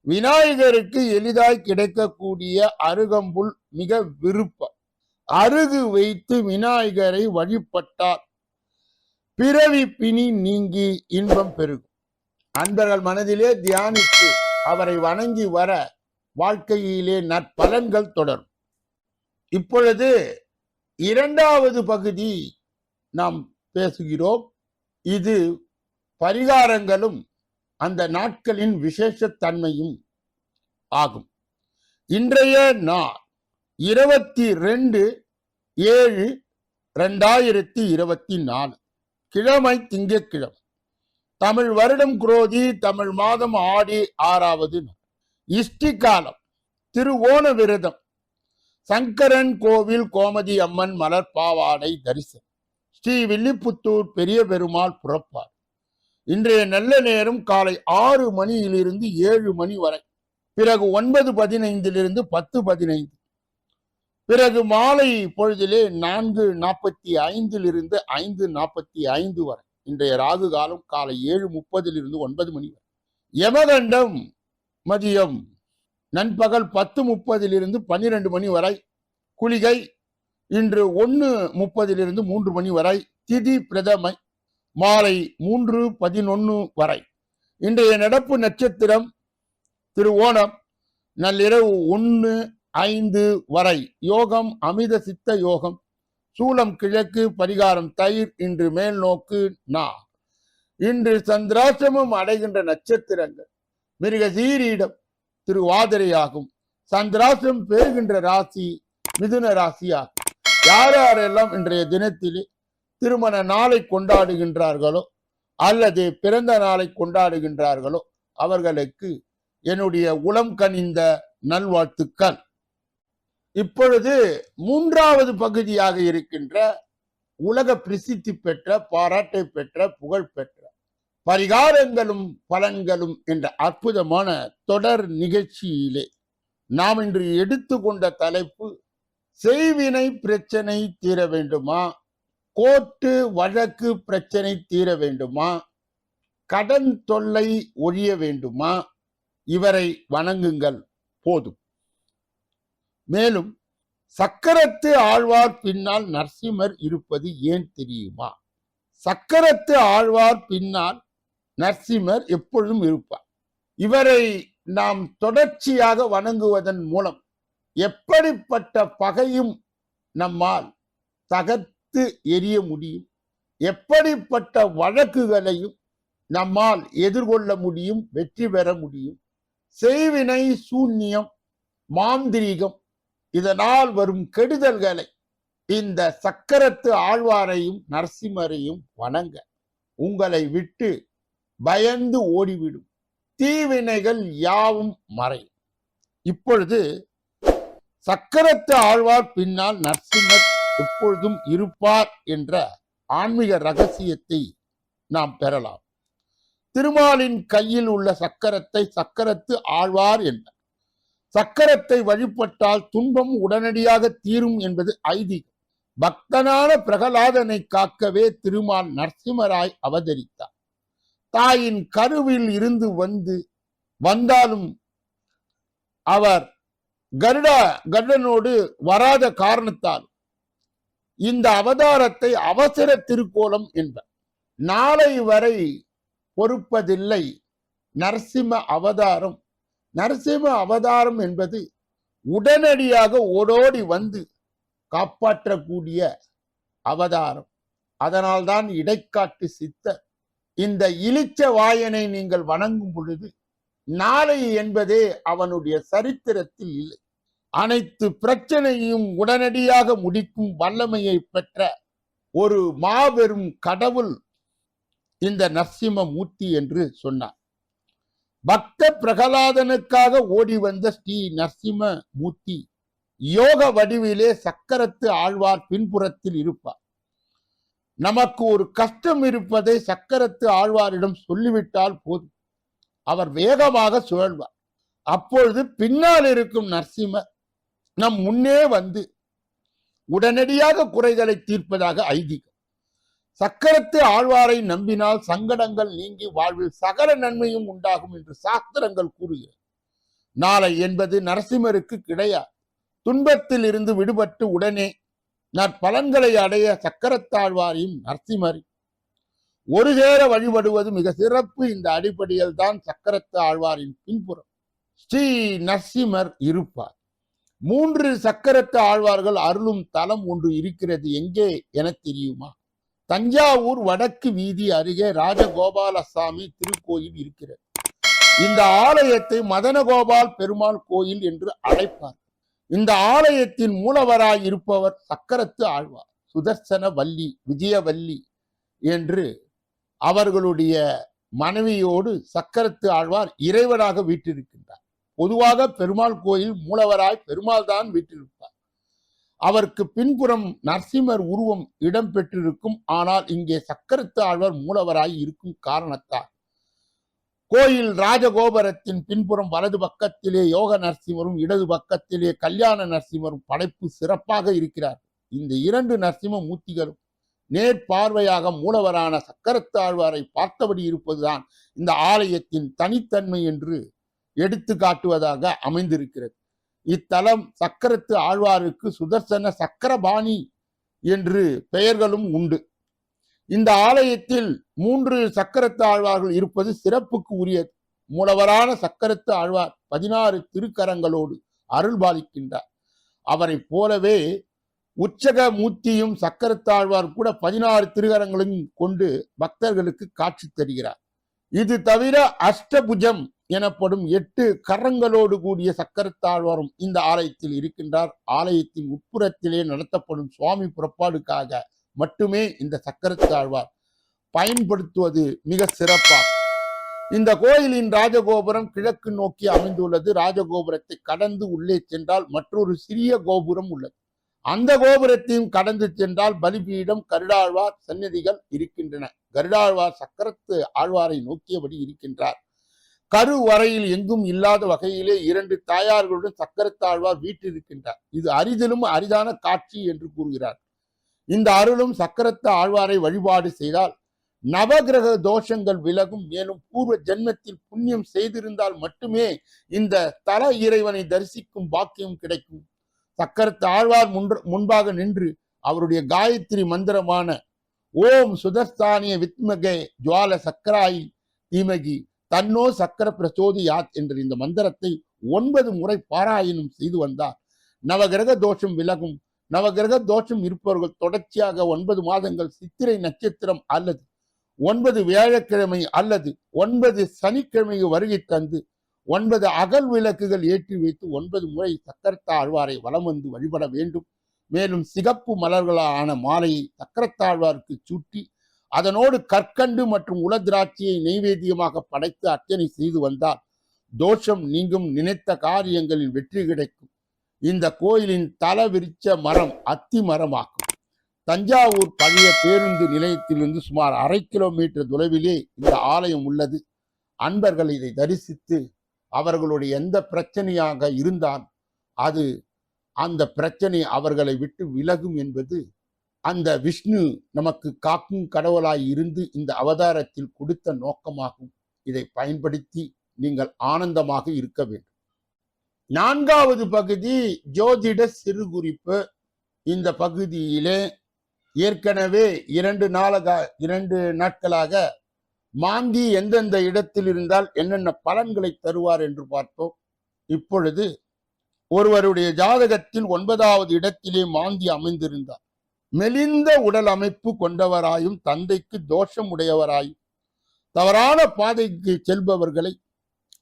விநாயகருக்கு எளிதாய் கிடைக்கக்கூடிய அருகம்புல் மிக விருப்பம். அருகு வைத்து விநாயகரை வழிபட்டார் பிறவி பிணி நீங்கி இன்பம் பெருகும். அன்பர்கள் மனதிலே தியானித்து அவரை வணங்கி வர வாழ்க்கையிலே நற்பலன்கள் தொடரும். இப்பொழுது இரண்டாவது பகுதி நாம் பேசுகிறோம். இது பரிகாரங்களும் அந்த நாட்களின் விசேஷத்தன்மையும் ஆகும். இன்றைய நாள் இருபத்தி ரெண்டு ஏழு ரெண்டாயிரத்தி இருபத்தி நாலு. கிழமை திங்கட்கிழமை தமிழ் வருடம் குரோதி தமிழ் மாதம் ஆடி ஆறாவது இஷ்டி காலம் திருவோண விரதம். சங்கரன் கோவில் கோமதி அம்மன் மலர் பாவாடை தரிசனம். ஸ்ரீ வில்லிபுத்தூர் பெரிய பெருமாள் புறப்பார் இன்றைய நல்ல நேரம் காலை ஆறு மணியிலிருந்து ஏழு மணி வரை. பிறகு ஒன்பது பதினைந்திலிருந்து பத்து பதினைந்து. பிறகு மாலை பொழுதிலே நான்கு நாற்பத்தி ஐந்திலிருந்து ஐந்து நாற்பத்தி ஐந்து வரை. இன்றைய ராகு காலம் காலை ஏழு முப்பதிலிருந்து ஒன்பது மணி வரை. யமகண்டம் மதியம் நண்பகல் பத்து முப்பதிலிருந்து பன்னிரண்டு மணி வரை. குளிகை இன்று ஒன்று முப்பதிலிருந்து மூன்று மணி வரை. திதி பிரதமை மாலை மூன்று பதினொன்று வரை. இன்றைய நடப்பு நட்சத்திரம் திரு ஓணம் நள்ளிரவு ஒன்று ஐந்து வரை. யோகம் அமித சித்த யோகம் சூலம் கிழக்கு பரிகாரம் தயிர் இன்று மேல் நோக்கு நா. இன்று சந்திராசிரமம் அடைகின்ற நட்சத்திரங்கள் மிருக சீரீடம் திருவாதிரையாகும் சந்திராசிரம் பெறுகின்ற ராசி மிதுன ராசியாகும். யார் யாரெல்லாம் இன்றைய தினத்திலே திருமண நாளை கொண்டாடுகின்றார்களோ அல்லது பிறந்த நாளை கொண்டாடுகின்றார்களோ அவர்களுக்கு என்னுடைய உளம் கனிந்த நல்வாழ்த்துக்கள். இப்பொழுது மூன்றாவது பகுதியாக இருக்கின்ற உலக பிரசித்தி பெற்ற பாராட்டை பெற்ற புகழ் பெற்ற பரிகாரங்களும் பலன்களும் என்ற அற்புதமான தொடர் நிகழ்ச்சியிலே நாம் இன்று எடுத்துக்கொண்ட தலைப்பு செய்வினை பிரச்சனை தீர வேண்டுமா? கோர்ட்டு வழக்கு பிரச்சனை தீர வேண்டுமா? கடன் தொல்லை ஒழிய வேண்டுமா? இவரை வணங்குங்கள் போதும். மேலும் சக்கரத்து ஆழ்வார் பின்னால் நரசிம்மர் இருப்பது ஏன் தெரியுமா? சக்கரத்து ஆழ்வார் பின்னால் நரசிம்மர் எப்பொழுதும் இருப்பார். இவரை நாம் தொடர்ச்சியாக வணங்குவதன் மூலம் எப்படிப்பட்ட பகையும் நம்மால் தகர்த்து எரிய முடியும். எப்படிப்பட்ட வழக்குகளையும் நம்மால் எதிர்கொள்ள முடியும் வெற்றி பெற முடியும். செய்வினை சூன்யம் மாந்திரீகம் இதனால் வரும் கெடுதல்களை இந்த சக்கரத்து ஆழ்வாரையும் நரசிம்மரையும் வணங்க. உங்களை விட்டு பயந்து ஓடிவிடும். தீவினைகள் யாவும் மறையும். இப்பொழுது சக்கரத்து ஆழ்வார் பின்னால் நரசிம்மர் எப்பொழுதும் இருப்பார் என்ற ஆன்மீக ரகசியத்தை நாம் பெறலாம். திருமாலின் கையில் உள்ள சக்கரத்தை சக்கரத்து ஆழ்வார் என்பர். சக்கரத்தை வழிபட்டால் துன்பம் உடனடியாக தீரும் என்பது ஐதீகம். பக்தனான பிரகலாதனை காக்கவே திருமால் நரசிம்மராய் அவதரித்தார். தாயின் கருவில் இருந்து வந்து வந்தாலும் அவர் கருடா கருடனோடு வராத காரணத்தால் இந்த அவதாரத்தை அவசர திருக்கோலம் என்பர். நாளை வரை பொறுப்பதில்லை. நரசிம்ம அவதாரம். நரசிம்ம அவதாரம் என்பது உடனடியாக ஓடோடி வந்து காப்பாற்றக்கூடிய அவதாரம். அதனால்தான் இடைக்காட்டு சித்தர். இந்த இலிச்ச வாயனை நீங்கள் வணங்கும் பொழுது நாளை என்பதே அவனுடைய சரித்திரத்தில் இல்லை. அனைத்து பிரச்சனையும் உடனடியாக முடிக்கும் வல்லமையை பெற்ற ஒரு மாபெரும் கடவுள் இந்த நரசிம்ம மூர்த்தி என்று சொன்னார். பக்த பிரகலாதனுக்காக ஓடி வந்த ஸ்ரீ நரசிம்ம மூர்த்தி யோக வடிவிலே சக்கரத்து ஆழ்வார் பின்புறத்தில் இருப்பார். நமக்கு ஒரு கஷ்டம் இருப்பதை சக்கரத்து ஆழ்வாரிடம் சொல்லிவிட்டால் போதும். அவர் வேகமாக சுழல்வார். அப்பொழுது பின்னால் இருக்கும் நரசிம்மர் நம் முன்னே வந்து உடனடியாக குறைகளை தீர்ப்பதாக ஐதீகம். சக்கரத்து ஆழ்வாரை நம்பினால் சங்கடங்கள் நீங்கி வாழ்வில் சகல நன்மையும் உண்டாகும் என்று சாஸ்திரங்கள் கூறுகிறது. நாளை என்பது நரசிம்மருக்கு கிடையாது. துன்பத்தில் இருந்து விடுபட்டு உடனே நற்பலன்களை அடைய சக்கரத்தாழ்வாரையும் நரசிம்மரையும். ஒரு சேர வழிபடுவது மிக சிறப்பு. இந்த அடிப்படையில் தான் சக்கரத்து ஆழ்வாரின் பின்புறம் ஸ்ரீ நரசிம்மர் இருப்பார். மூன்று சக்கரத்து ஆழ்வார்கள் அருளும் தலம் ஒன்று இருக்கிறது. எங்கே? என தெரியுமா? தஞ்சாவூர் வடக்கு வீதி அருகே ராஜகோபாலசாமி திருக்கோயில் இருக்கிறது. இந்த ஆலயத்தை மதனகோபால் பெருமாள் கோயில் என்று அழைப்பார். இந்த ஆலயத்தின் மூலவராய் இருப்பவர் சக்கரத்து ஆழ்வார். சுதர்சன வள்ளி விஜயவல்லி என்று அவர்களுடைய மனைவியோடு சக்கரத்து ஆழ்வார் இறைவனாக வீட்டிருக்கின்றார் பொதுவாக பெருமாள் கோயில் மூலவராய் பெருமாள் தான் வீற்றிருப்பார். அவருக்கு பின்புறம் நரசிம்மர் உருவம் இடம் பெற்றிருக்கும். ஆனால் இங்கே சக்கரத்து ஆழ்வார் மூலவராய் இருக்கும் காரணத்தால். கோயில் ராஜகோபுரத்தின் பின்புறம் வலது பக்கத்திலே யோக நரசிம்மரும் இடது பக்கத்திலே கல்யாண நரசிம்மரும் படைப்பு சிறப்பாக இருக்கிறார். இந்த இரண்டு நரசிம்ம மூர்த்திகளும் நேர்பார்வையாக மூலவரான சக்கரத்து ஆழ்வாரை பார்த்தபடி இருப்பதுதான் இந்த ஆலயத்தின் தனித்தன்மை என்று எடுத்து காட்டுவதாக அமைந்திருக்கிறது. இத்தலம் சக்கரத்து ஆழ்வாருக்கு சுதர்சன சக்கரபாணி என்று பெயர்களும் உண்டு. இந்த ஆலயத்தில் மூன்று சக்கரத்து ஆழ்வார்கள் இருப்பது சிறப்புக்கு உரியது மூலவரான சக்கரத்து ஆழ்வார் பதினாறு திருக்கரங்களோடு அருள் பாலிக்கின்றார். அவரைப் போலவே உச்சக மூர்த்தியும் சக்கரத்தாழ்வார் கூட பதினாறு திருகரங்களையும் கொண்டு பக்தர்களுக்கு காட்சி தருகிறார். இது தவிர அஷ்டபுஜம் எனப்படும் எட்டு கரங்களோடு கூடிய சக்கரத்தாழ்வாரும் இந்த ஆலயத்தில் இருக்கின்றார். ஆலயத்தின் உட்புறத்திலே நடத்தப்படும் சுவாமி புறப்பாடுக்காக மட்டுமே இந்த சக்கரத்தாழ்வார் பயன்படுத்துவது மிக சிறப்பாகும் இந்த கோயிலின் ராஜகோபுரம் கிழக்கு நோக்கி அமைந்துள்ளது. ராஜகோபுரத்தை கடந்து உள்ளே சென்றால் மற்றொரு சிறிய கோபுரம் உள்ளது. அந்த கோபுரத்தையும் கடந்து சென்றால் பலிபீடம் கருடாழ்வார் சன்னதிகள் இருக்கின்றன. கருடாழ்வார் சக்கரத்து ஆழ்வாரை நோக்கியபடி இருக்கின்றார். கரு வரையில் எங்கும் இல்லாத வகையிலே இரண்டு தாயார்களுடன் சக்கரத்தாழ்வார் வீற்றிருக்கின்றார். இது அரிதிலும் அரிதான காட்சி என்று கூறுகிறார். இந்த அருளும் சக்கரத்த ஆழ்வாரை வழிபாடு செய்தால் நவகிரக தோஷங்கள் விலகும். மேலும் பூர்வ ஜென்மத்தில் புண்ணியம் செய்திருந்தால் மட்டுமே இந்த தல இறைவனை தரிசிக்கும் பாக்கியம் கிடைக்கும். சக்கரத்து ஆழ்வார் முன் முன்பாக நின்று அவருடைய காயத்ரி மந்திரமான ஓம் சுதஸ்தானிய வித்மகே ஜுவால சக்கராயி தீமகி தன்னோ சக்கர பிரச்சோதியாத் என்ற இந்த மந்திரத்தை ஒன்பது முறை பாராயணம் செய்து வந்தார். நவகிரக தோஷம் விலகும். நவகிரக தோஷம் இருப்பவர்கள் தொடர்ச்சியாக ஒன்பது மாதங்கள் சித்திரை நட்சத்திரம் அல்லது ஒன்பது வியாழக்கிழமை அல்லது ஒன்பது சனிக்கிழமை வருகை தந்து ஒன்பது அகல் விளக்குகள் ஏற்றி வைத்து ஒன்பது முறை சக்கரத்தாழ்வாரை வலம் வந்து வழிபட வேண்டும். மேலும் சிகப்பு மலர்களான மாலையை சக்கரத்தாழ்வாருக்கு சூட்டி அதனோடு கற்கண்டு மற்றும் உல திராட்சையை நெய்வேத்தியமாக படைத்து அர்ச்சனை செய்து வந்தால் தோஷம் நீங்கும் நினைத்த காரியங்களில் வெற்றி கிடைக்கும். இந்த கோயிலின் தல விரிச்ச மரம் அத்தி மரமாகும். தஞ்சாவூர் பழைய பேருந்து நிலையத்திலிருந்து சுமார் அரை கிலோமீட்டர் தொலைவிலே இந்த ஆலயம் உள்ளது. அன்பர்கள் இதை தரிசித்து அவர்களுடைய எந்த பிரச்சனையாக இருந்தால் அது அந்த பிரச்சனை அவர்களை விட்டு விலகும் என்பது அந்த விஷ்ணு நமக்கு காக்கும் கடவுளாய் இருந்து இந்த அவதாரத்தில் கொடுத்த நோக்கமாகும் இதை பயன்படுத்தி நீங்கள் ஆனந்தமாக இருக்க வேண்டும். நான்காவது பகுதி ஜோதிட சிறு குறிப்பு இந்த பகுதியிலே ஏற்கனவே இரண்டு நாளாக இரண்டு நாட்களாக மாந்தி எந்தெந்த இடத்தில் இருந்தால் என்னென்ன பலன்களை தருவார் என்று பார்த்தோம். இப்பொழுது ஒருவருடைய ஜாதகத்தில் ஒன்பதாவது இடத்திலே மாந்தி அமைந்திருந்தார். மெலிந்த உடல் அமைப்பு கொண்டவராயும் தந்தைக்கு தோஷம் உடையவராயும் தவறான பாதைக்கு செல்பவர்களை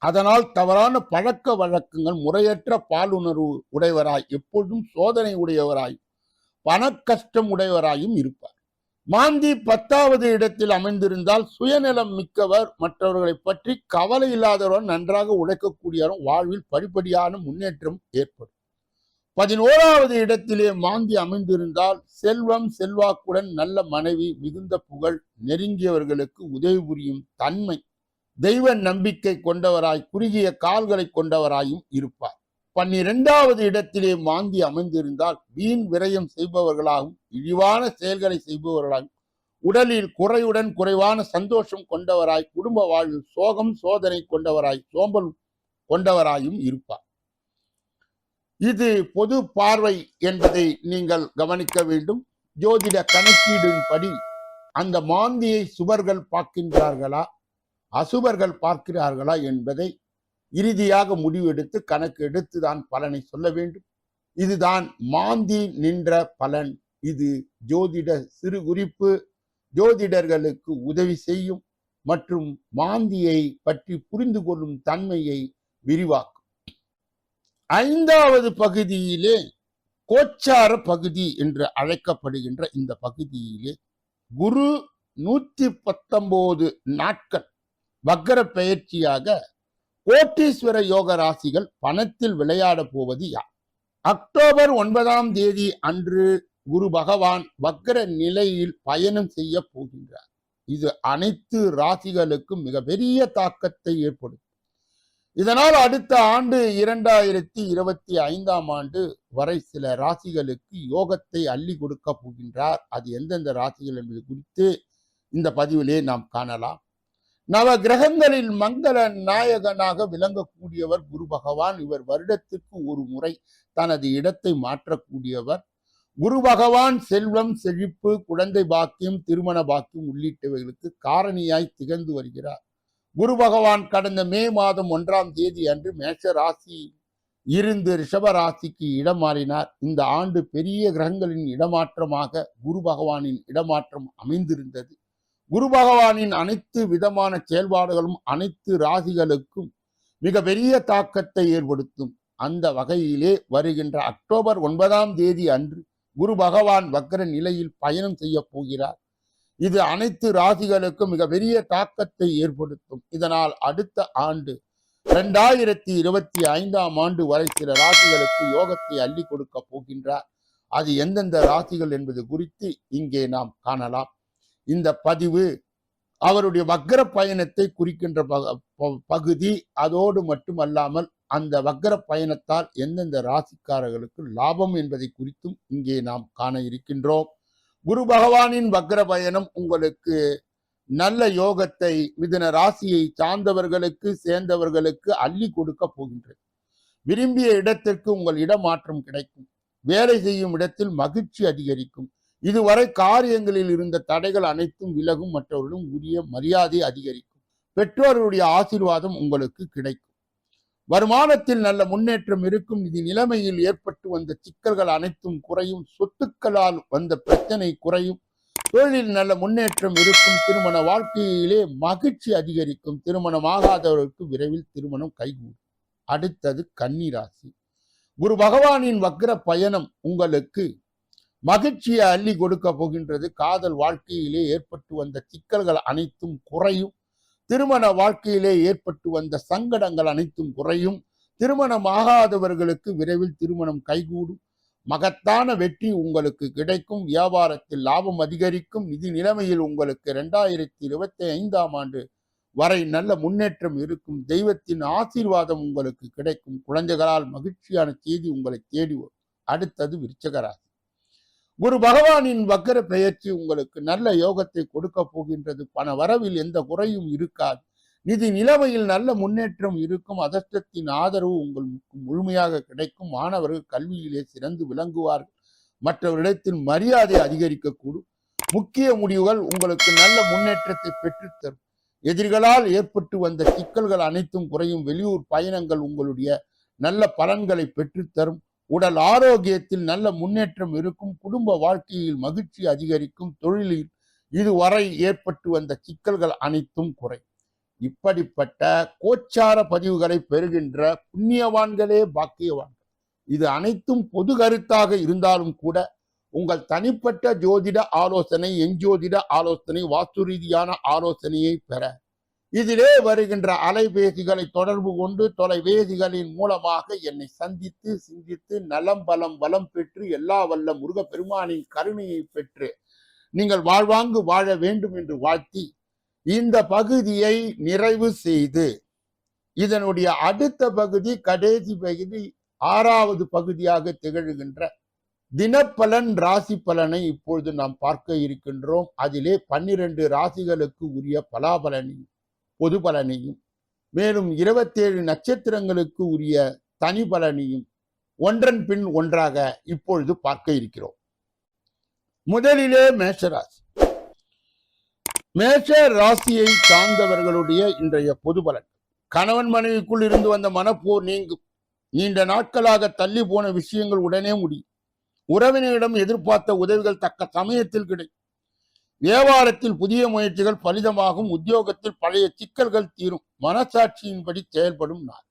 அதனால் தவறான பழக்க வழக்கங்கள் முறையற்ற பாலுணர்வு உடையவராய் எப்பொழுதும் சோதனை உடையவராய் பணக்கஷ்டம் உடையவராயும் இருப்பார். மாந்தி பத்தாவது இடத்தில் அமைந்திருந்தால் சுயநலம் மிக்கவர் மற்றவர்களை பற்றி கவலை இல்லாதவர் நன்றாக உழைக்கக்கூடியவரும் வாழ்வில் படிப்படியான முன்னேற்றம் ஏற்படும். பதினோராவது இடத்திலே மாந்தி அமைந்திருந்தால் செல்வம் செல்வாக்குடன் நல்ல மனைவி மிகுந்த புகழ் நெருங்கியவர்களுக்கு உதவி புரியும் தன்மை தெய்வ நம்பிக்கை கொண்டவராய் குறுகிய கால்களை கொண்டவராயும் இருப்பார். பன்னிரெண்டாவது இடத்திலே மாந்தி அமைந்திருந்தால் வீண் விரயம் செய்பவர்களாகவும் இழிவான செயல்களை செய்பவர்களாகவும் உடலில் குறையுடன் குறைவான சந்தோஷம் கொண்டவராய் குடும்ப வாழ்வில் சோகம் சோதனை கொண்டவராய் சோம்பல் கொண்டவராயும் இருப்பார். இது பொது பார்வை என்பதை நீங்கள் கவனிக்க வேண்டும். ஜோதிட கணக்கீடின்படி அந்த மாந்தியை சுவர்கள் பார்க்கின்றார்களா? அசுபர்கள் பார்க்கிறார்களா என்பதை இறுதியாக முடிவெடுத்து கணக்கு எடுத்துதான் பலனை சொல்ல வேண்டும். இதுதான் மாந்தி நின்ற பலன். இது ஜோதிட சிறு குறிப்பு. ஜோதிடர்களுக்கு உதவி செய்யும் மற்றும் மாந்தியை பற்றி புரிந்து கொள்ளும் தன்மையை விரிவாக்கும். ஐந்தாவது பகுதியிலே கோச்சார பகுதி என்று அழைக்கப்படுகின்ற இந்த பகுதியிலே குரு நூத்தி பத்தொன்பது நாட்கள் வக்கர பெயர்ச்சியாக கோட்டீஸ்வர யோக ராசிகள் பணத்தில் விளையாட போவது யார்? அக்டோபர் ஒன்பதாம் தேதி அன்று குரு பகவான் வக்கர நிலையில் பயணம் செய்ய போகின்றார். இது அனைத்து ராசிகளுக்கும் மிகப்பெரிய தாக்கத்தை ஏற்படுத்தும். இதனால் அடுத்த ஆண்டு இரண்டாயிரத்தி இருபத்தி ஐந்தாம் ஆண்டு வரை சில ராசிகளுக்கு யோகத்தை அள்ளி கொடுக்க போகின்றார். அது எந்தெந்த ராசிகள் என்பது குறித்து இந்த பதிவிலே நாம் காணலாம். நவ கிரகங்களில் மங்கள நாயகனாக விளங்கக்கூடியவர் குரு பகவான். இவர் வருடத்திற்கு ஒரு முறை தனது இடத்தை மாற்றக்கூடியவர். குரு பகவான் செல்வம் செழிப்பு குழந்தை பாக்கியம் திருமண பாக்கியம் உள்ளிட்டவைகளுக்கு காரணியாய் திகழ்ந்து வருகிறார். குரு பகவான் கடந்த மே மாதம் ஒன்றாம் தேதி அன்று மேஷ ராசி இருந்து ரிஷப ராசிக்கு இடம் மாறினார் இந்த ஆண்டு பெரிய கிரகங்களின் இடமாற்றமாக குரு பகவானின் இடமாற்றம் அமைந்திருந்தது. குரு பகவானின் அனைத்து விதமான செயல்பாடுகளும் அனைத்து ராசிகளுக்கும் மிக பெரிய தாக்கத்தை ஏற்படுத்தும். அந்த வகையிலே வருகின்ற அக்டோபர் ஒன்பதாம் தேதி அன்று குரு பகவான் வக்ர நிலையில் பயணம் செய்ய போகிறார். இது அனைத்து ராசிகளுக்கும் மிக பெரிய தாக்கத்தை ஏற்படுத்தும். இதனால் அடுத்த ஆண்டு இரண்டாயிரத்தி இருபத்தி ஐந்தாம் ஆண்டு வரை சில ராசிகளுக்கு யோகத்தை அள்ளி கொடுக்க போகின்றார். அது எந்தெந்த ராசிகள் என்பது குறித்து இங்கே நாம் காணலாம். இந்த பதிவு அவருடைய வக்கர பயணத்தை குறிக்கின்ற ப- பகுதி. அதோடு மட்டுமல்லாமல் அந்த வக்கர பயணத்தால் எந்தெந்த ராசிக்காரர்களுக்கு லாபம் என்பதை குறித்தும் இங்கே நாம் காண இருக்கின்றோம். குரு பகவானின் வக்ர பயணம் உங்களுக்கு நல்ல யோகத்தை மிதுன ராசியை சார்ந்தவர்களுக்கு சேர்ந்தவர்களுக்கு அள்ளி கொடுக்க போகின்றது. விரும்பிய இடத்திற்கு உங்கள் இடமாற்றம் கிடைக்கும். வேலை செய்யும் இடத்தில் மகிழ்ச்சி அதிகரிக்கும். இதுவரை காரியங்களில் இருந்த தடைகள் அனைத்தும் விலகும் மற்றவர்களும் உரிய மரியாதை அதிகரிக்கும். பெற்றோருடைய ஆசீர்வாதம் உங்களுக்கு கிடைக்கும். வருமானத்தில் நல்ல முன்னேற்றம் இருக்கும். இது நிலைமையில் ஏற்பட்டு வந்த சிக்கல்கள் அனைத்தும் குறையும். சொத்துக்களால் வந்த பிரச்சனை குறையும். தொழிலில் நல்ல முன்னேற்றம் இருக்கும். திருமண வாழ்க்கையிலே மகிழ்ச்சி அதிகரிக்கும். திருமணமாகாதவர்களுக்கு விரைவில் திருமணம் கைகூடும். அடுத்தது கன்னிராசி. குரு பகவானின் வக்ர பயணம் உங்களுக்கு மகிழ்ச்சியை அள்ளி கொடுக்க போகின்றது. காதல் வாழ்க்கையிலே ஏற்பட்டு வந்த சிக்கல்கள் அனைத்தும் குறையும். திருமண வாழ்க்கையிலே ஏற்பட்டு வந்த சங்கடங்கள் அனைத்தும் குறையும். திருமணமாகாதவர்களுக்கு விரைவில் திருமணம் கைகூடும். மகத்தான வெற்றி உங்களுக்கு கிடைக்கும். வியாபாரத்தில் லாபம் அதிகரிக்கும். நிதி நிலைமையில் உங்களுக்கு ரெண்டாயிரத்தி இருபத்தி ஐந்தாம் ஆண்டு வரை நல்ல முன்னேற்றம் இருக்கும். தெய்வத்தின் ஆசீர்வாதம் உங்களுக்கு கிடைக்கும். குழந்தைகளால் மகிழ்ச்சியான செய்தி உங்களை தேடி வரும். அடுத்தது விருச்சகராசி குரு பகவானின் வக்கர பெயர்ச்சி உங்களுக்கு நல்ல யோகத்தை கொடுக்க போகின்றது. பண வரவில் எந்த குறையும் இருக்காது. நிதி நிலைமையில் நல்ல முன்னேற்றம் இருக்கும். அதர்ஷ்டத்தின் ஆதரவு உங்களுக்கு முழுமையாக கிடைக்கும். மாணவர்கள் கல்வியிலே சிறந்து விளங்குவார்கள். மற்றவரிடத்தில் மரியாதை அதிகரிக்கக்கூடும். முக்கிய முடிவுகள் உங்களுக்கு நல்ல முன்னேற்றத்தை பெற்றுத்தரும். எதிரிகளால் ஏற்பட்டு வந்த சிக்கல்கள் அனைத்தும் குறையும். வெளியூர் பயணங்கள் உங்களுடைய நல்ல பலன்களை பெற்றுத்தரும். உடல் ஆரோக்கியத்தில் நல்ல முன்னேற்றம் இருக்கும் குடும்ப வாழ்க்கையில் மகிழ்ச்சி அதிகரிக்கும் தொழிலில் இதுவரை ஏற்பட்டு வந்த சிக்கல்கள் அனைத்தும் குறை. இப்படிப்பட்ட கோச்சார பதிவுகளை பெறுகின்ற புண்ணியவான்களே பாக்கியவான்கள். இது அனைத்தும் பொது கருத்தாக இருந்தாலும் கூட உங்கள் தனிப்பட்ட ஜோதிட ஆலோசனை எஞ்சோதிட ஆலோசனை வாஸ்து ரீதியான ஆலோசனையை பெற இதிலே வருகின்ற அலைபேசிகளை தொடர்பு கொண்டு தொலைபேசிகளின் மூலமாக என்னை சந்தித்து சிந்தித்து நலம் பலம் வளம் பெற்று எல்லா வல்ல முருகப்பெருமானின் கருணையை பெற்று நீங்கள் வாழ்வாங்கு வாழ வேண்டும் என்று வாழ்த்தி இந்த பகுதியை நிறைவு செய்து இதனுடைய அடுத்த பகுதி கடைசி பகுதி ஆறாவது பகுதியாக திகழ்கின்ற தினப்பலன் ராசி பலனை இப்பொழுது நாம் பார்க்க இருக்கின்றோம். அதிலே பன்னிரண்டு ராசிகளுக்கு உரிய பலாபலனின் பொது பலனையும் மேலும் இருபத்தேழு நட்சத்திரங்களுக்கு உரிய தனி பலனையும் ஒன்றன் பின் ஒன்றாக இப்பொழுது பார்க்க இருக்கிறோம். முதலிலே மேஷராசி. மேஷ ராசியை சார்ந்தவர்களுடைய இன்றைய பொது பலன். கணவன் மனைவிக்குள் இருந்து வந்த மனப்போர் நீங்கும். நீண்ட நாட்களாக தள்ளி போன விஷயங்கள் உடனே முடியும். உறவினரிடம் எதிர்பார்த்த உதவிகள் தக்க சமயத்தில் கிடைக்கும். வியாபாரத்தில் புதிய முயற்சிகள் பலிதமாகும் உத்தியோகத்தில் பழைய சிக்கல்கள் தீரும். மனசாட்சியின்படி செயல்படும் நாள்.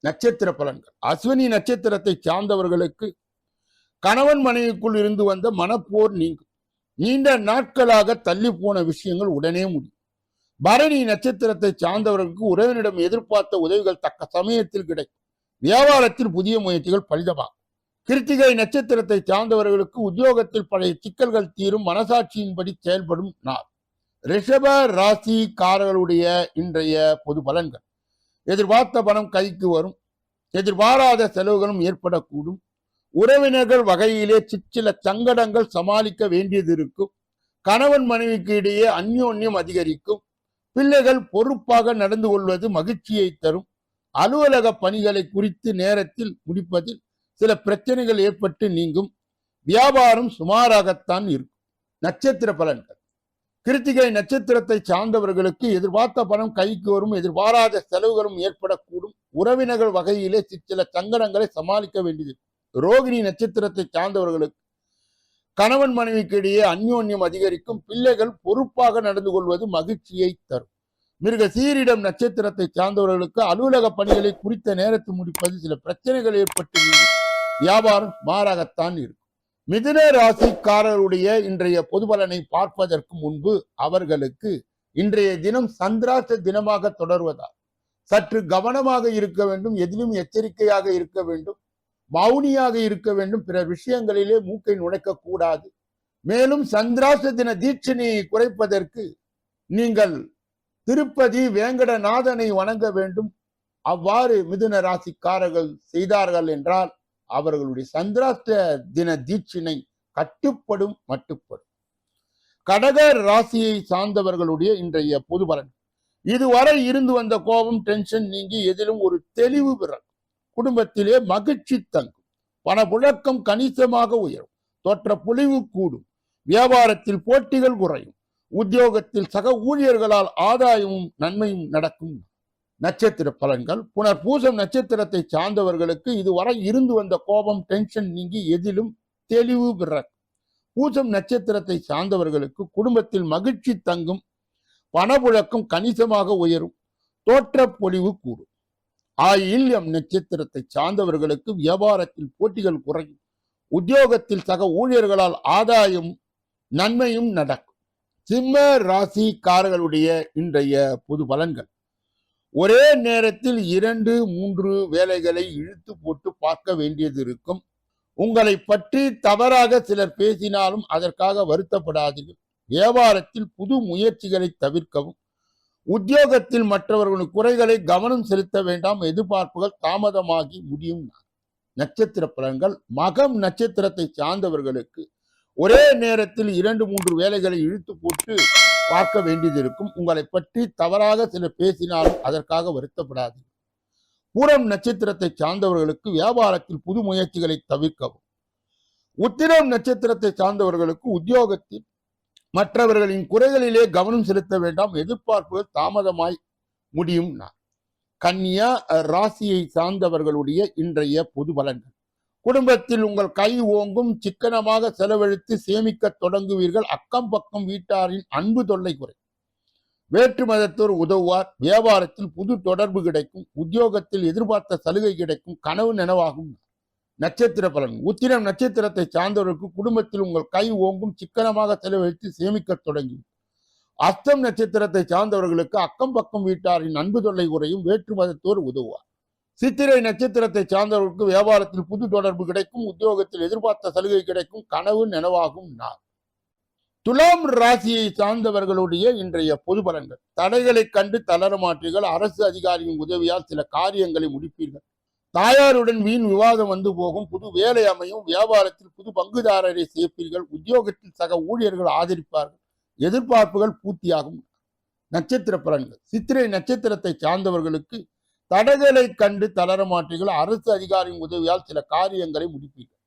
நட்சத்திர பலன்கள். அஸ்வினி நட்சத்திரத்தை சார்ந்தவர்களுக்கு கணவன் மனைவிக்குள் இருந்து வந்த மனப்போர் நீங்கும். நீண்ட நாட்களாக தள்ளி போன விஷயங்கள் உடனே முடியும். பரணி நட்சத்திரத்தை சார்ந்தவர்களுக்கு உறவினிடம் எதிர்பார்த்த உதவிகள் தக்க சமயத்தில் கிடைக்கும். வியாபாரத்தில் புதிய முயற்சிகள் பலிதமாகும். கிருத்திகை நட்சத்திரத்தை சார்ந்தவர்களுக்கு உத்தியோகத்தில் பழைய சிக்கல்கள் தீரும் மனசாட்சியின்படி செயல்படும் நாள். ரிஷப ராசிக்காரர்களுடைய இன்றைய பொது பலன்கள். எதிர்பார்த்த பணம் கைக்கு வரும். எதிர்பாராத செலவுகளும் ஏற்படக்கூடும். உறவினர்கள் வகையிலே சிற்சில சங்கடங்கள் சமாளிக்க வேண்டியது இருக்கும். கணவன் மனைவிக்கு இடையே அந்யோன்யம் அதிகரிக்கும். பிள்ளைகள் பொறுப்பாக நடந்து கொள்வது மகிழ்ச்சியை தரும். அலுவலக பணிகளை குறித்து நேரத்தில் முடிப்பதில் சில பிரச்சனைகள் ஏற்பட்டு நீங்கும் வியாபாரம் சுமாராகத்தான் இருக்கும். நட்சத்திர பலன்கள். கிருத்திகை நட்சத்திரத்தை சார்ந்தவர்களுக்கு எதிர்பார்த்த பணம் கைக்கு வரும் எதிர்பாராத செலவுகளும் ஏற்படக்கூடும். உறவினர்கள் வகையிலே சிற்சில சங்கடங்களை சமாளிக்க வேண்டியது. ரோகிணி நட்சத்திரத்தை சார்ந்தவர்களுக்கு கணவன் மனைவிக்கு இடையே அந்யோன்யம் அதிகரிக்கும். பிள்ளைகள் பொறுப்பாக நடந்து கொள்வது மகிழ்ச்சியை தரும். மிருக சீரிடம் நட்சத்திரத்தை சார்ந்தவர்களுக்கு அலுவலக பணிகளை குறித்த நேரத்தில் முடிப்பது சில பிரச்சனைகள் ஏற்பட்டு நீங்கும். வியாபாரம் மாறாகத்தான் இருக்கும். மிதுன ராசிக்காரருடைய இன்றைய பொது பலனை பார்ப்பதற்கு முன்பு அவர்களுக்கு இன்றைய தினம் சந்திராச தினமாக தொடர்வதால் சற்று கவனமாக இருக்க வேண்டும் எதிலும் எச்சரிக்கையாக இருக்க வேண்டும் மௌனியாக இருக்க வேண்டும் பிற விஷயங்களிலே மூக்கை நுழைக்க கூடாது மேலும் சந்திராச தின தீட்சணையை குறைப்பதற்கு நீங்கள் திருப்பதி வேங்கடநாதனை வணங்க வேண்டும். அவ்வாறு மிதுன ராசிக்காரர்கள் செய்தார்கள் என்றால் அவர்களுடைய சந்திராத்த தின தீட்சினை கட்டுப்படும் மட்டுப்படும். கடக ராசியை சார்ந்தவர்களுடைய இன்றைய பொது பலன். இதுவரை இருந்து வந்த கோபம் டென்ஷன் நீங்கி எதிலும் ஒரு தெளிவு பிறக்கும் குடும்பத்திலே மகிழ்ச்சி தங்கும். பணப்புழக்கம் கணிசமாக உயரும். தோற்ற பொலிவு கூடும். வியாபாரத்தில் போட்டிகள் குறையும். உத்தியோகத்தில் சக ஊழியர்களால் ஆதாயமும் நன்மையும் நடக்கும். நட்சத்திர பலன்கள். புனர் பூசம் நட்சத்திரத்தை சார்ந்தவர்களுக்கு இதுவரை இருந்து வந்த கோபம் டென்ஷன் நீங்கி எதிலும் தெளிவு பெற. பூசம் நட்சத்திரத்தை சார்ந்தவர்களுக்கு குடும்பத்தில் மகிழ்ச்சி தங்கும் பணப்புழக்கம் கணிசமாக உயரும் தோற்ற பொழிவு கூடும். ஆயில்யம் நட்சத்திரத்தை சார்ந்தவர்களுக்கு வியாபாரத்தில் போட்டிகள் குறையும். உத்தியோகத்தில் சக ஊழியர்களால் ஆதாயம் நன்மையும் நடக்கும். சிம்ம ராசிக்காரர்களுடைய இன்றைய பொது பலன்கள். ஒரே நேரத்தில் இரண்டு மூன்று வேலைகளை இழுத்து போட்டு பார்க்க வேண்டியது இருக்கும். உங்களை பற்றி தவறாக சிலர் பேசினாலும் அதற்காக வருத்தப்படாதீர்கள். வியாபாரத்தில் புது முயற்சிகளை தவிர்க்கவும். உத்தியோகத்தில் மற்றவர்களின் குறைகளை கவனம் செலுத்த வேண்டாம். எதிர்பார்ப்புகள் தாமதமாகி முடியும். நட்சத்திர பலன்கள். மகம் நட்சத்திரத்தை சார்ந்தவர்களுக்கு ஒரே நேரத்தில் இரண்டு மூன்று வேலைகளை இழுத்து போட்டு பார்க்க வேண்டியது இருக்கும் உங்களை பற்றி தவறாக சிலர் பேசினாலும் அதற்காக வருத்தப்படாது பூரம் நட்சத்திரத்தை சார்ந்தவர்களுக்கு வியாபாரத்தில் புது முயற்சிகளை தவிர்க்கவும். உத்திரம் நட்சத்திரத்தை சார்ந்தவர்களுக்கு உத்தியோகத்தில் மற்றவர்களின் குறைகளிலே கவனம் செலுத்த வேண்டாம். எதிர்பார்ப்புகள் தாமதமாய் முடியும். நான் கன்னியா ராசியை சார்ந்தவர்களுடைய இன்றைய பொது பலன்கள். குடும்பத்தில் உங்கள் கை ஓங்கும் சிக்கனமாக செலவழித்து சேமிக்க தொடங்குவீர்கள். அக்கம் பக்கம் வீட்டாரின் அன்பு தொல்லை குறை. வேற்று மதத்தோர் உதவுவார். வியாபாரத்தில் புது தொடர்பு கிடைக்கும். உத்தியோகத்தில் எதிர்பார்த்த சலுகை கிடைக்கும். கனவு நனவாகும். நட்சத்திர பலன். உத்திரம் நட்சத்திரத்தை சார்ந்தவர்களுக்கு குடும்பத்தில் உங்கள் கை ஓங்கும் சிக்கனமாக செலவழித்து சேமிக்க தொடங்கி. அஸ்தம் நட்சத்திரத்தை சார்ந்தவர்களுக்கு அக்கம் பக்கம் வீட்டாரின் அன்பு தொல்லை குறையும். வேற்று மதத்தோர் உதவுவார். சித்திரை நட்சத்திரத்தை சார்ந்தவர்களுக்கு வியாபாரத்தில் புது தொடர்பு கிடைக்கும் உத்தியோகத்தில் எதிர்பார்த்த சலுகை கிடைக்கும் கனவு நனவாகும் நாள். துலாம் ராசியை சார்ந்தவர்களுடைய இன்றைய பொது பலன்கள். தடைகளை கண்டு தளர மாற்றீர்கள் அரசு அதிகாரியின் உதவியால் சில காரியங்களை முடிப்பீர்கள். தாயாருடன் வீண் விவாதம் வந்து போகும் புது வேலை அமையும் வியாபாரத்தில் புது பங்குதாரரை சேர்ப்பீர்கள் உத்தியோகத்தில் சக ஊழியர்கள் ஆதரிப்பார்கள் எதிர்பார்ப்புகள் பூர்த்தியாகும். நட்சத்திர பலன்கள். சித்திரை நட்சத்திரத்தை சார்ந்தவர்களுக்கு தடைகளை கண்டு தளரமாட்டீர்கள் அரசு அதிகாரியின் உதவியால் சில காரியங்களை முடிப்பீர்கள்.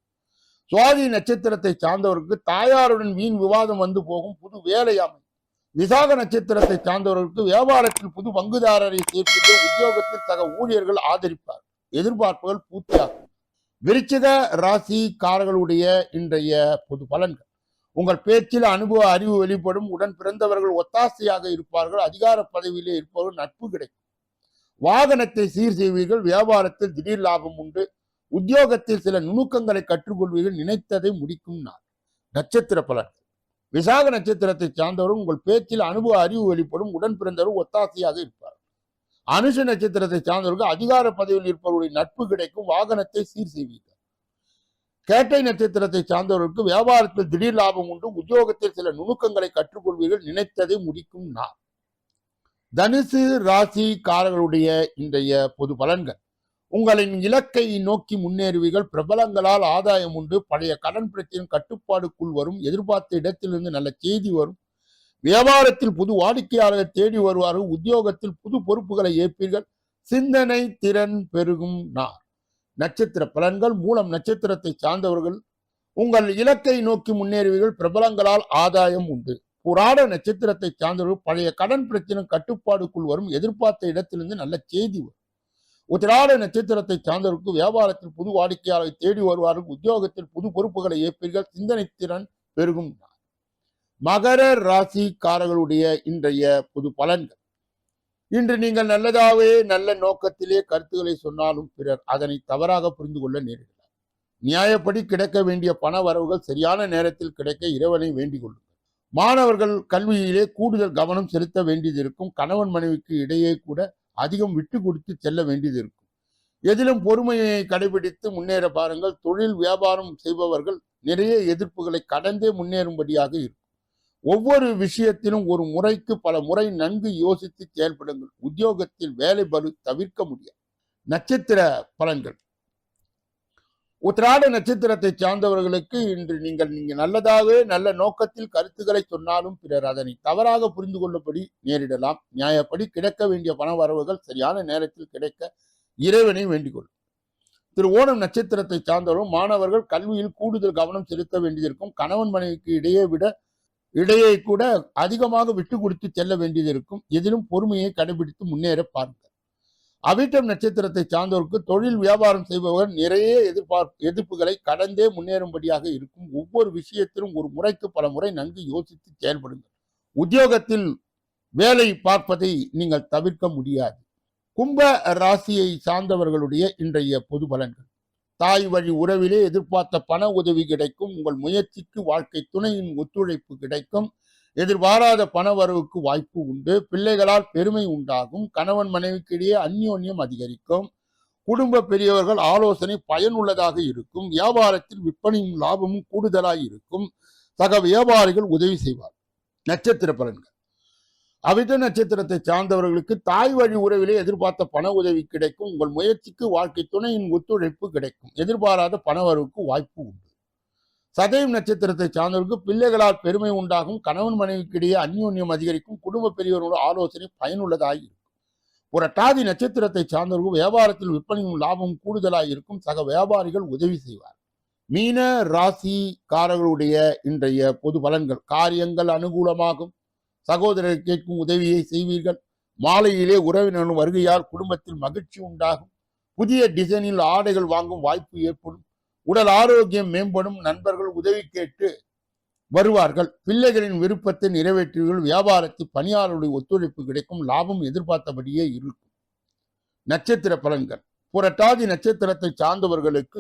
சுவாதி நட்சத்திரத்தை சார்ந்தவர்களுக்கு தாயாருடன் வீண் விவாதம் வந்து போகும் புது வேலையாமை விசாக நட்சத்திரத்தை சார்ந்தவர்களுக்கு வியாபாரத்தில் புது பங்குதாரரை சேர்த்து உத்தியோகத்தில் சக ஊழியர்கள் ஆதரிப்பார். எதிர்பார்ப்புகள் பூர்த்தியாகும். விருச்சிக ராசிக்காரர்களுடைய இன்றைய பொது பலன்கள். உங்கள் பேச்சில் அனுபவ அறிவு வெளிப்படும். உடன் பிறந்தவர்கள் ஒத்தாசையாக இருப்பார்கள். அதிகார பதவியிலே இருப்பவர்கள் நட்பு கிடைக்கும். வாகனத்தை சீர் செய்வீர்கள் வியாபாரத்தில் திடீர் லாபம் உண்டு. உத்தியோகத்தில் சில நுணுக்கங்களை கற்றுக்கொள்வீர்கள் நினைத்ததை முடிக்கும் நாள். நட்சத்திர பலன்கள் விசாக நட்சத்திரத்தை சார்ந்தவரும் உங்கள் பேச்சில் அனுபவ அறிவு வெளிப்படும் உடன் பிறந்தவரும் ஒத்தாசையாக இருப்பார். அனுஷ நட்சத்திரத்தை சார்ந்தவர்கள் அதிகார பதவியில் இருப்பவருடைய நட்பு கிடைக்கும் வாகனத்தை சீர் செய்வீர்கள். கேட்டை நட்சத்திரத்தை சார்ந்தவர்களுக்கு வியாபாரத்தில் திடீர் லாபம் உண்டு உத்தியோகத்தில் சில நுணுக்கங்களை கற்றுக்கொள்வீர்கள் நினைத்ததை முடிக்கும் நான் தனுசு ராசிக்காரர்களுடைய இன்றைய பொது பலன்கள். உங்களின் இலக்கை நோக்கி முன்னேறுவீர்கள். பிரபலங்களால் ஆதாயம் உண்டு. பழைய கடன் பிரச்சனை கட்டுப்பாடுக்குள் வரும். எதிர்பார்த்த இடத்திலிருந்து நல்ல செய்தி வரும். வியாபாரத்தில் புது வாடிக்கையாளர்கள் தேடி வருவார்கள். உத்தியோகத்தில் புது பொறுப்புகளை ஏற்பீர்கள். சிந்தனை திறன் பெருகும் நார் நட்சத்திர பலன்கள் மூலம் நட்சத்திரத்தை சார்ந்தவர்கள் உங்கள் இலக்கை நோக்கி முன்னேறுவீர்கள். பிரபலங்களால் ஆதாயம் உண்டு. புராட நட்சத்திரத்தை சார்ந்தவர்கள் பழைய கடன் பிரச்சனை கட்டுப்பாடுக்குள் வரும் எதிர்பார்த்த இடத்திலிருந்து நல்ல செய்தி வரும். உத்திராட நட்சத்திரத்தை சார்ந்தவருக்கு வியாபாரத்தில் புது வாடிக்கையாளரை தேடி வருவார்கள். உத்தியோகத்தில் புது பொறுப்புகளை ஏற்பீர்கள். சிந்தனை திறன் பெருகும். மகர ராசிக்காரர்களுடைய இன்றைய புது பலன்கள். இன்று நீங்கள் நல்லதாகவே நல்ல நோக்கத்திலே கருத்துக்களை சொன்னாலும் பிறர் அதனை தவறாக புரிந்து கொள்ள நேரிடலாம். நியாயப்படி கிடைக்க வேண்டிய பண வரவுகள் சரியான நேரத்தில் கிடைக்க இறைவனை வேண்டிக் கொள்ளும். மாணவர்கள் கல்வியிலே கூடுதல் கவனம் செலுத்த வேண்டியது இருக்கும் கணவன் மனைவிக்கு இடையே கூட அதிகம் விட்டு கொடுத்து செல்ல வேண்டியது இருக்கும் எதிலும் பொறுமையை கடைபிடித்து முன்னேற பாருங்கள். தொழில் வியாபாரம் செய்பவர்கள் நிறைய எதிர்ப்புகளை கடந்தே முன்னேறும்படியாக இருக்கும். ஒவ்வொரு விஷயத்திலும் ஒரு முறைக்கு பல முறை நன்கு யோசித்து செயல்படுங்கள். உத்தியோகத்தில் வேலை பலு தவிர்க்க முடியாது. நட்சத்திர பலன்கள். உத்திராட நட்சத்திரத்தை சார்ந்தவர்களுக்கு இன்று நீங்கள் நீங்க நல்லதாகவே நல்ல நோக்கத்தில் கருத்துக்களை சொன்னாலும் பிறர் அதனை தவறாக புரிந்து கொள்ளபடி நேரிடலாம். நியாயப்படி கிடைக்க வேண்டிய பண வரவுகள் சரியான நேரத்தில் கிடைக்க இறைவனை வேண்டிக் திரு ஓணம் நட்சத்திரத்தை சார்ந்தவரும் மாணவர்கள் கல்வியில் கூடுதல் கவனம் செலுத்த வேண்டியதிருக்கும் கணவன் மனைவிக்கு இடையே விட இடையே கூட அதிகமாக விட்டு கொடுத்து செல்ல வேண்டியது இருக்கும். எதிலும் பொறுமையை கடைபிடித்து முன்னேற பாருங்கள். அவிட்டம் நட்சத்திரத்தை சார்ந்தோருக்கு தொழில் வியாபாரம் செய்பவர் நிறைய எதிர்பார்ப்பு எதிர்ப்புகளை கடந்தே முன்னேறும்படியாக இருக்கும் ஒவ்வொரு விஷயத்திலும் ஒரு முறைக்கு பல முறை நன்கு யோசித்து செயல்படுங்கள். உத்தியோகத்தில் வேலை பார்ப்பதை நீங்கள் தவிர்க்க முடியாது. கும்ப ராசியை சார்ந்தவர்களுடைய இன்றைய பொது பலன்கள். தாய் வழி உறவிலே எதிர்பார்த்த பண உதவி கிடைக்கும் உங்கள் முயற்சிக்கு வாழ்க்கை துணையின் ஒத்துழைப்பு கிடைக்கும் எதிர்பாராத பண வரவுக்கு வாய்ப்பு உண்டு. பிள்ளைகளால் பெருமை உண்டாகும். கணவன் மனைவிக்கு இடையே அந்யோன்யம் அதிகரிக்கும். குடும்ப பெரியவர்கள் ஆலோசனை பயனுள்ளதாக இருக்கும். வியாபாரத்தில் விற்பனையும் லாபமும் கூடுதலாய் இருக்கும். சக வியாபாரிகள் உதவி செய்வார். நட்சத்திர பலன்கள். அவித நட்சத்திரத்தை சார்ந்தவர்களுக்கு தாய் வழி உறவிலே எதிர்பார்த்த பண உதவி கிடைக்கும். உங்கள் முயற்சிக்கு வாழ்க்கை துணையின் ஒத்துழைப்பு கிடைக்கும். எதிர்பாராத பண வரவுக்கு வாய்ப்பு உண்டு. சதயம் நட்சத்திரத்தை சார்ந்தவர்களுக்கு பிள்ளைகளால் பெருமை உண்டாகும் கணவன் மனைவிக்கிடையே அந்யோன்யம் அதிகரிக்கும் குடும்ப பெரியவரோட ஆலோசனை பயனுள்ளதாக இருக்கும். புரட்டாதி நட்சத்திரத்தை சார்ந்தவர்கள் வியாபாரத்தில் விற்பனையும் லாபமும் கூடுதலாக இருக்கும். சக வியாபாரிகள் உதவி செய்வார். மீன ராசிக்காரர்களுடைய இன்றைய பொது பலன்கள் காரியங்கள் அனுகூலமாகும். சகோதரர் கேட்கும் உதவியை செய்வீர்கள். மாலையிலே உறவினரும் வருகையால் குடும்பத்தில் மகிழ்ச்சி உண்டாகும். புதிய டிசைனில் ஆடைகள் வாங்கும் வாய்ப்பு ஏற்படும். உடல் ஆரோக்கியம் மேம்படும் நண்பர்கள் உதவி கேட்டு வருவார்கள். பிள்ளைகளின் விருப்பத்தை நிறைவேற்றுவீர்கள் வியாபாரத்தில் பணியாளருடைய ஒத்துழைப்பு கிடைக்கும் லாபம் எதிர்பார்த்தபடியே இருக்கும். நட்சத்திர பலன்கள். புரட்டாதி நட்சத்திரத்தை சார்ந்தவர்களுக்கு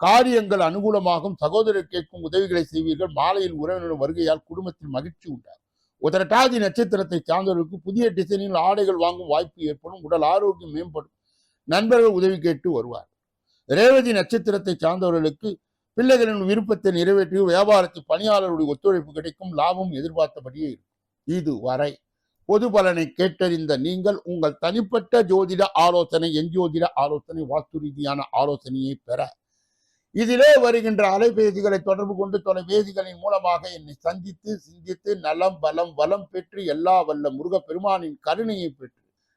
காரியங்கள் அனுகூலமாகும் சகோதரர் கேட்கும் உதவிகளை செய்வீர்கள் மாலையில் உறவினர் வருகையால் குடும்பத்தில் மகிழ்ச்சி உண்டாகும். உதரட்டாதி நட்சத்திரத்தை சார்ந்தவர்களுக்கு புதிய டிசைனில் ஆடைகள் வாங்கும் வாய்ப்பு ஏற்படும் உடல் ஆரோக்கியம் மேம்படும் நண்பர்கள் உதவி கேட்டு வருவார் ரேவதி நட்சத்திரத்தை சார்ந்தவர்களுக்கு பிள்ளைகளின் விருப்பத்தை நிறைவேற்றி வியாபாரத்தில் பணியாளருடைய ஒத்துழைப்பு கிடைக்கும் லாபம் எதிர்பார்த்தபடியே இருக்கும். இது வரை பொது பலனை கேட்டறிந்த நீங்கள் உங்கள் தனிப்பட்ட ஜோதிட ஆலோசனை எஞ்சோதிட ஆலோசனை வாஸ்து ரீதியான ஆலோசனையை பெற. இதிலே வருகின்ற அலைபேசிகளை தொடர்பு கொண்டு தொலைபேசிகளின் மூலமாக என்னை சந்தித்து சிந்தித்து நலம் பலம் வளம் பெற்று எல்லா வல்ல முருகப் பெருமானின் கருணையை பெற்று